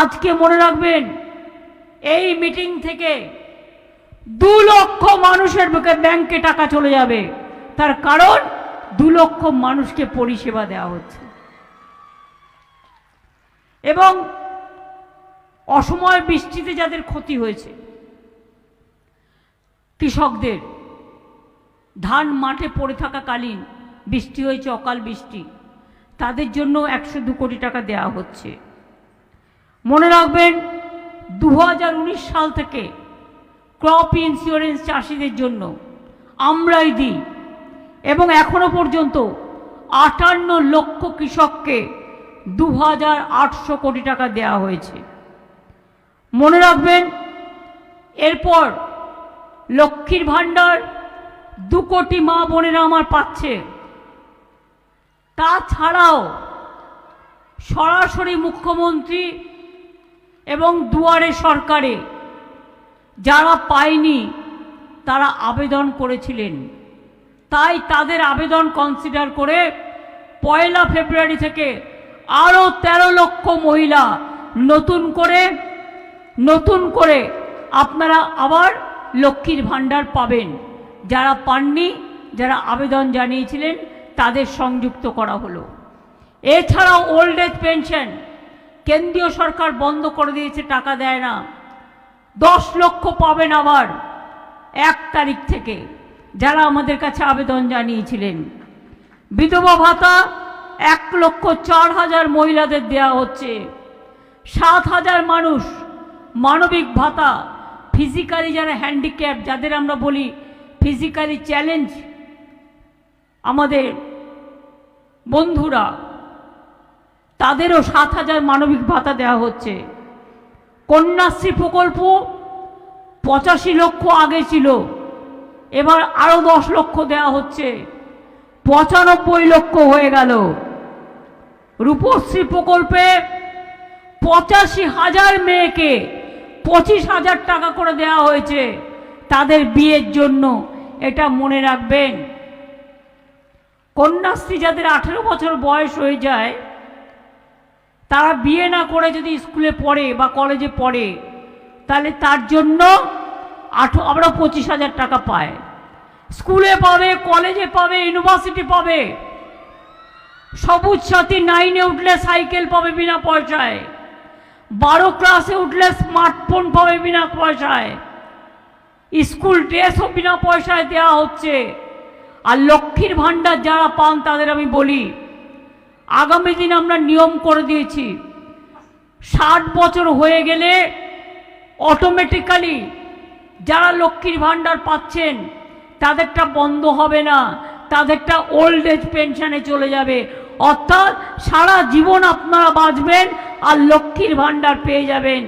আজকে মনে রাখবেন, এই মিটিং থেকে দু লক্ষ মানুষের বুকে ব্যাংকে টাকা চলে যাবে। তার কারণ, দু লক্ষ মানুষকে পরিষেবা দেওয়া হচ্ছে। এবং অসময় বৃষ্টিতে যাদের ক্ষতি হয়েছে, কৃষকদের, ধান মাঠে পড়ে থাকাকালীন বৃষ্টি হয়েছে, অকাল বৃষ্টি, তাদের জন্য একশো দু কোটি টাকা দেওয়া হচ্ছে। মনে রাখবেন দু হাজার উনিশ সাল থেকে ক্রপ ইন্স্যুরেন্স চাষিদের জন্য আমরাই দিই এবং এখনও পর্যন্ত আটান্ন লক্ষ কৃষককে দু হাজার আটশো কোটি টাকা দেওয়া হয়েছে। মনে রাখবেন, এরপর লক্ষ্মীর ভাণ্ডার দু কোটি মা বোনেরা আমার পাচ্ছে। তাছাড়াও সরাসরি মুখ্যমন্ত্রী এবং দুয়ারে সরকারে যারা পায়নি, তারা আবেদন করেছিলেন। তাই তাদের আবেদন কনসিডার করে পয়লা ফেব্রুয়ারি থেকে আরও তেরো লক্ষ মহিলা নতুন করে নতুন করে আপনারা আবার লক্ষ্মীর ভাণ্ডার পাবেন। যারা পাননি, যারা আবেদন জানিয়েছিলেন, তাদের সংযুক্ত করা হলো। এছাড়াও ওল্ড এজ পেনশন কেন্দ্রীয় সরকার বন্ধ করে দিয়েছে, টাকা দেয় না। দশ লক্ষ পাবেন আবার এক তারিখ থেকে, যারা আমাদের কাছে আবেদন জানিয়েছিলেন। বিধবা ভাতা এক লক্ষ চার হাজার মহিলাদের দেয়া হচ্ছে। সাত হাজার মানুষ মানবিক ভাতা ফিজিক্যালি যারা হ্যান্ডিক্যাপ যাদের আমরা বলি ফিজিক্যালি চ্যালেঞ্জ আমাদের বন্ধুরা তাদেরও সাত হাজার মানবিক ভাতা দেওয়া হচ্ছে। কন্যাশ্রী প্রকল্প পঁচাশি লক্ষ আগে ছিল, এবার আরও দশ লক্ষ দেওয়া হচ্ছে। পঁচানব্বই লক্ষ হয়ে গেল। রূপশ্রী প্রকল্পে পঁচাশি হাজার মেয়েকে পঁচিশ হাজার টাকা করে দেওয়া হয়েছে তাদের বিয়ের জন্য। এটা মনে রাখবেন। কন্যাশ্রী যাদের আঠেরো বছর বয়স হয়ে যায় তারা বিয়ে না করে যদি স্কুলে পড়ে বা কলেজে পড়ে, তাহলে তার জন্য আঠো, আমরা পঁচিশ হাজার টাকা পায়। স্কুলে পাবে, কলেজে পাবে, ইউনিভার্সিটি পাবে। সবুজ সাথী নাইনে উঠলে সাইকেল পাবে বিনা পয়সায়। বারো ক্লাসে উঠলে স্মার্টফোন পাবে বিনা পয়সায়। স্কুল ড্রেসও বিনা পয়সায় দেওয়া হচ্ছে। আর লক্ষ্মীর ভাণ্ডার যারা পান তাদের আমি বলি আগামী দিন আমরা নিয়ম করে দিয়েছি। ষাট বছর হয়ে গেলে অটোমেটিক্যালি যারা লক্ষ্মীর ভাণ্ডার পাচ্ছেন, তাদেরটা বন্ধ হবে না, তাদেরটা ওল্ড এজ পেনশনে চলে যাবে। অর্থাৎ সারা জীবন আপনারা বাঁচবেন আর লক্ষ্মীর ভাণ্ডার পেয়ে যাবেন।